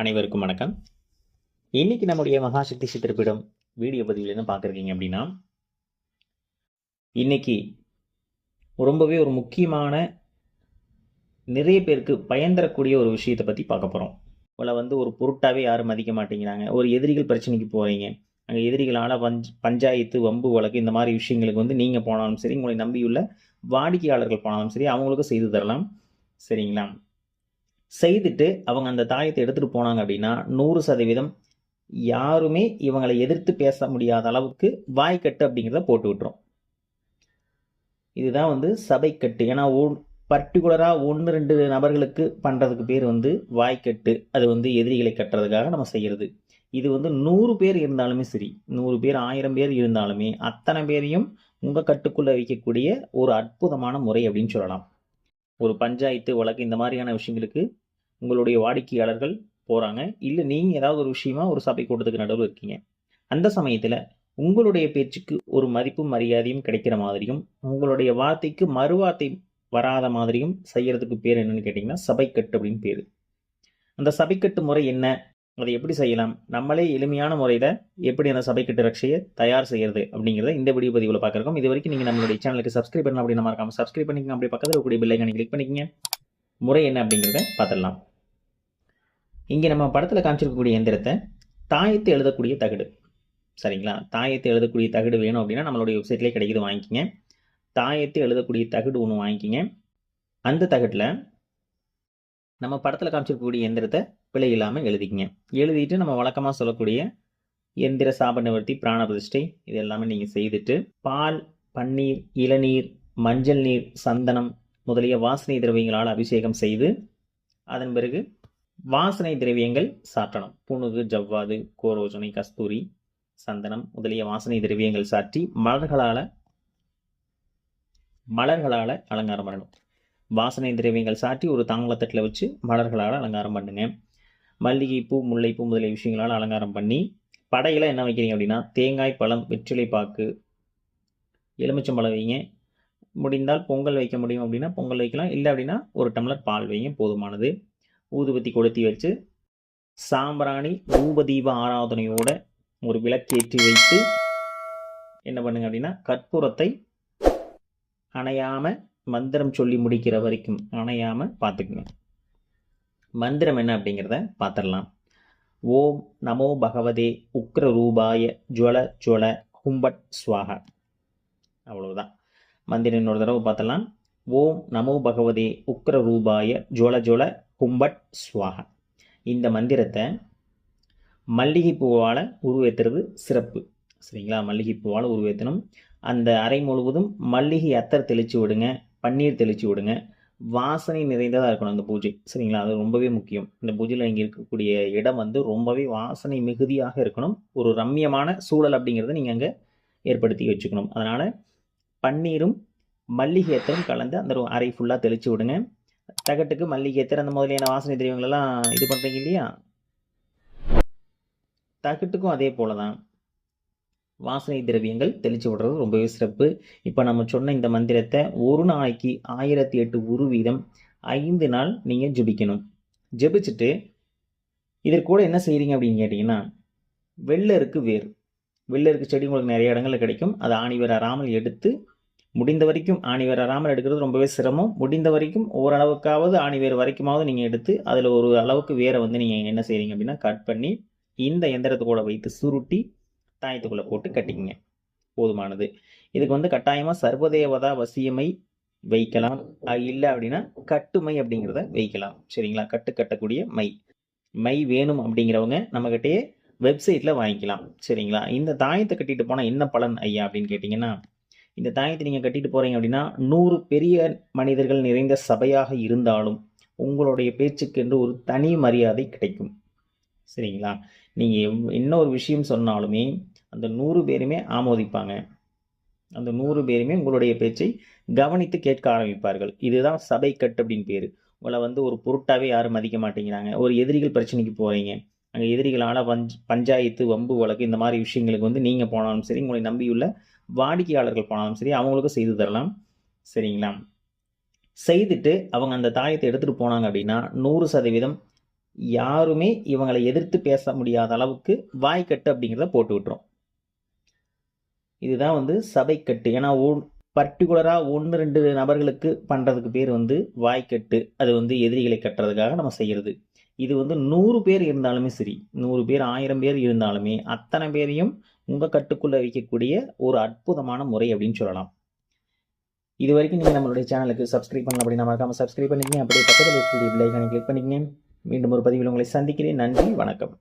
அனைவருக்கும் வணக்கம். இன்னைக்கு நம்முடைய மகாசக்தி சித்திரப்பிடம் வீடியோ பதிவில் என்ன பார்க்குறீங்க அப்படின்னா இன்னைக்கு ரொம்பவே ஒரு முக்கியமான நிறைய பேருக்கு பயன் தரக்கூடிய ஒரு விஷயத்தை பற்றி பார்க்க போகிறோம் உங்களை வந்து ஒரு பொருட்டாகவே யாரும் மதிக்க மாட்டேங்கிறாங்க. ஒரு எதிரிகள் பிரச்சனைக்கு போகிறீங்க அங்கே எதிரிகளால் பஞ்ச் பஞ்சாயத்து வம்பு வழக்கு இந்த மாதிரி விஷயங்களுக்கு வந்து நீங்கள் போனாலும் சரி உங்களை நம்பியுள்ள வாடிக்கையாளர்கள் போனாலும் சரி அவங்களுக்கும் செய்து தரலாம். சரிங்களா? செய்துட்டு அவங்க அந்த தாயத்தை எடுத்துகிட்டு போனாங்க அப்படின்னா நூறு சதவீதம் யாருமே இவங்களை எதிர்த்து பேச முடியாத அளவுக்கு வாய்க்கட்டு அப்படிங்கிறத போட்டு விட்டுரும். இதுதான் வந்து சபைக்கட்டு ஏன்னா பர்டிகுலராக ஒன்று ரெண்டு நபர்களுக்கு பண்ணுறதுக்கு பேர் வந்து வாய்க்கட்டு அது வந்து எதிரிகளை கட்டுறதுக்காக நம்ம செய்கிறது இது வந்து நூறு பேர் இருந்தாலுமே சரி நூறு பேர் ஆயிரம் பேர் இருந்தாலுமே அத்தனை பேரையும் உங்கள் கட்டுக்குள்ளே வைக்கக்கூடிய ஒரு அற்புதமான முறை அப்படின்னு சொல்லலாம். ஒரு பஞ்சாயத்து வழக்கு இந்த மாதிரியான விஷயங்களுக்கு உங்களுடைய வாடிக்கையாளர்கள் போகிறாங்க இல்லை நீங்கள் ஏதாவது ஒரு விஷயமா ஒரு சபை கூட்டத்துக்கு நடுவில் இருக்கீங்க. அந்த சமயத்தில் உங்களுடைய பேச்சுக்கு ஒரு மதிப்பும் மரியாதையும் கிடைக்கிற மாதிரியும் உங்களுடைய வார்த்தைக்கு மறுவார்த்தை வராத மாதிரியும் செய்கிறதுக்கு பேர் என்னன்னு கேட்டிங்கன்னா சபைக்கட்டு அப்படின்னு பேர். அந்த சபைக்கட்டு முறை என்ன? அதை எப்படி செய்யலாம்? நம்மளே எளிமையான முறையில் எப்படி அந்த சபைக்கட்டு ரட்சையை தயார் செய்யறது அப்படிங்கிறத இந்த வீடியோ பதிவில் பார்க்குறோம். இது வரைக்கும் நீங்கள் நம்மளுடைய சேனலுக்கு சப்ஸ்கிரைப் பண்ணலாம் அப்படின்னு மறக்காம சப்ஸ்கிரைப் பண்ணிக்கங்க. அப்படி பக்கத்தில் இருக்கக்கூடிய பில்லைங்க கிளிக் பண்ணிக்கங்க. முறை என்ன அப்படிங்கிறத பார்த்துடலாம். இங்கே நம்ம படத்தில் காமிச்சிருக்கக்கூடிய எந்திரத்தை தாயத்தை எழுதக்கூடிய தகடு. சரிங்களா? தாயத்தை எழுதக்கூடிய தகடு வேணும் அப்படின்னா நம்மளுடைய வெப்சைட்லேயே கிடைக்குது வாங்கிக்கிங்க. தாயத்தை எழுதக்கூடிய தகடு ஒன்று வாங்கிக்கிங்க. அந்த தகட்டில் நம்ம படத்தில் காமிச்சிருக்கக்கூடிய எந்திரத்தை பிழை இல்லாமல் எழுதிக்கிங்க. எழுதிட்டு நம்ம வழக்கமாக சொல்லக்கூடிய எந்திர சாப நிவர்த்தி பிராண பிரதிஷ்டை இது எல்லாமே நீங்கள் செய்துட்டு பால் பன்னீர் இளநீர் மஞ்சள் நீர் சந்தனம் முதலிய வாசனை திரவியங்களால் அபிஷேகம் செய்து அதன் பிறகு வாசனை திரவியங்கள் சாற்றணும். புணுகு ஜவ்வாது கோரோஜனை கஸ்தூரி சந்தனம் முதலிய வாசனை திரவியங்கள் சாற்றி மலர்களால் மலர்களால் அலங்காரம் பண்ணணும். வாசனை திரவியங்கள் சாற்றி ஒரு தாங்களத்தட்டில் வச்சு மலர்களால் அலங்காரம் பண்ணுங்க. மல்லிகைப்பூ முல்லைப்பூ முதலிய விஷயங்களால் அலங்காரம் பண்ணி படையில் என்ன வைக்கிறீங்க அப்படின்னா தேங்காய் பழம் வெற்றிலை பாக்கு எலுமிச்சம்பழம் வைங்க. முடிந்தால் பொங்கல் வைக்க முடியும் அப்படின்னா பொங்கல் வைக்கலாம். இல்லை அப்படின்னா ஒரு டம்ளர் பால் வைங்க போதுமானது. ஊதுபத்தி கொளுத்தி வச்சு சாம்பிராணி பூபதீப ஆராதனையோட ஒரு விளக்கேற்றி வைத்து என்ன பண்ணுங்க அப்படின்னா கற்பூரத்தை அணையாமல் மந்திரம் சொல்லி முடிக்கிற வரைக்கும் அணையாமல் பார்த்துக்குங்க. மந்திரம் என்ன அப்படிங்கிறத பார்த்துடலாம். ஓம் நமோ பகவதே உக்ர ரூபாய ஜுவல ஜுவல கும்பட் ஸ்வாகா அவ்வளவுதான். மந்திரம் இன்னொரு தடவை பார்த்தலாம் ஓம் நமோ பகவதே உக்ர ரூபாய ஜுவல ஜுவல கும்பட் ஸ்வாகா இந்த மந்திரத்தை மல்லிகைப்பூவால் உருவேற்றுறது சிறப்பு. சரிங்களா? மல்லிகைப்பூவால் உருவேற்றணும் அந்த அறை முழுவதும் மல்லிகை அத்தர் தெளித்து விடுங்க. பன்னீர் தெளித்து விடுங்க. வாசனை நிறைந்ததாக இருக்கணும் அந்த பூஜை. சரிங்களா? அது ரொம்பவே முக்கியம். இந்த பூஜையில் இங்கே இருக்கக்கூடிய இடம் வந்து ரொம்பவே வாசனை மிகுதியாக இருக்கணும். ஒரு ரம்யமான சூழல் அப்படிங்கிறத நீங்கள் அங்கே ஏற்படுத்தி வச்சுக்கணும். அதனால் பன்னீரும் மல்லிகை எத்தரும் கலந்து அந்த அறை ஃபுல்லாக தெளித்து விடுங்க. தகட்டுக்கு மல்லிகை எத்தர் அந்த முதலியான வாசனை தெரியவங்களெல்லாம் இது பண்ணுறீங்க இல்லையா? தகட்டுக்கும் அதே போல தான் வாசனை திரவியங்கள் தெளித்து விடுறது ரொம்பவே சிறப்பு. இப்போ நம்ம சொன்ன இந்த மந்திரத்தை ஒரு நாளைக்கு ஆயிரத்தி எட்டு உரு வீதம் ஐந்து நாள் நீங்கள் ஜபிக்கணும். ஜபிச்சுட்டு இதற்கு கூட என்ன செய்கிறீங்க அப்படின்னு கேட்டிங்கன்னா வெள்ளருக்கு வேர். வெள்ளருக்கு செடி உங்களுக்கு நிறைய இடங்களில் கிடைக்கும். அது ஆணிவர் அறாமல் எடுத்து முடிந்த வரைக்கும் ஆணிவேர் அறாமல் எடுக்கிறது ரொம்பவே சிரமம். முடிந்த வரைக்கும் ஓரளவுக்காவது ஆணிவேர் வரைக்குமாவது நீங்கள் எடுத்து அதில் ஒரு அளவுக்கு வேரை வந்து நீங்கள் என்ன செய்கிறீங்க அப்படின்னா கட் பண்ணி இந்த எந்திரத்தை கூட வைத்து சுருட்டி தாயத்துக்குள்ளே போட்டு கட்டிக்கிங்க. போதுமானது. இதுக்கு வந்து கட்டாயமாக சர்வதேவதா வசியமை வைக்கலாம். இல்லை அப்படின்னா கட்டுமை அப்படிங்கிறத வைக்கலாம். சரிங்களா? கட்டு கட்டக்கூடிய மை. மை வேணும் அப்படிங்கிறவங்க நம்மக்கிட்டே வெப்சைட்டில் வாங்கிக்கலாம். சரிங்களா? இந்த தாயத்தை கட்டிட்டு போனால் என்ன பலன் ஐயா அப்படின்னு கேட்டிங்கன்னா இந்த தாயத்தை நீங்கள் கட்டிட்டு போகிறீங்க அப்படின்னா நூறு பெரிய மனிதர்கள் நிறைந்த சபையாக இருந்தாலும் உங்களுடைய பேச்சுக்கென்று ஒரு தனி மரியாதை கிடைக்கும். சரிங்களா? நீங்கள் என்ன ஒரு விஷயம் சொன்னாலுமே அந்த நூறு பேருமே ஆமோதிப்பாங்க. அந்த நூறு பேருமே உங்களுடைய பேச்சை கவனித்து கேட்க ஆரம்பிப்பார்கள். இதுதான் சபை கட் அப்படின்னு பேர். உங்களை வந்து ஒரு பொருட்டாகவே யாரும் மதிக்க மாட்டேங்கிறாங்க. ஒரு எதிரிகள் பிரச்சனைக்கு போகிறீங்க அங்கே எதிரிகளால் பஞ்ச் பஞ்சாயத்து வம்பு வழக்கு இந்த மாதிரி விஷயங்களுக்கு வந்து நீங்கள் போனாலும் சரி உங்களை நம்பியுள்ள வாடிக்கையாளர்கள் போனாலும் சரி அவங்களுக்கும் செய்து தரலாம். சரிங்களா? செய்துட்டு அவங்க அந்த தாயத்தை எடுத்துகிட்டு போனாங்க அப்படின்னா நூறு சதவீதம் யாருமே இவங்களை எதிர்த்து பேச முடியாத அளவுக்கு வாய்க்கட்டு அப்படிங்கிறத போட்டு விட்டுரும். இதுதான் வந்து சபைக்கட்டு ஏன்னா பர்டிகுலராக ஒன்று ரெண்டு நபர்களுக்கு பண்ணுறதுக்கு பேர் வந்து வாய்க்கட்டு அது வந்து எதிரிகளை கட்டுறதுக்காக நம்ம செய்கிறது இது வந்து நூறு பேர் இருந்தாலுமே சரி நூறு பேர் ஆயிரம் பேர் இருந்தாலுமே அத்தனை பேரையும் உங்கள் கட்டுக்குள்ளே வைக்கக்கூடிய ஒரு அற்புதமான முறை அப்படின்னு சொல்லலாம். இது வரைக்கும் நீங்கள் நம்மளுடைய சேனலுக்கு சப்ஸ்கிரைப் பண்ணல அப்படின்னா மறக்காமல் சப்ஸ்கிரைப் பண்ணிக்கங்க. அப்படியே பக்கத்தில் இருக்கக்கூடிய பிள்ளைக்கான கிளிக் பண்ணிக்கங்க. மீண்டும் ஒரு பதிவில் உங்களை சந்திக்கிறேன். நன்றி வணக்கம்.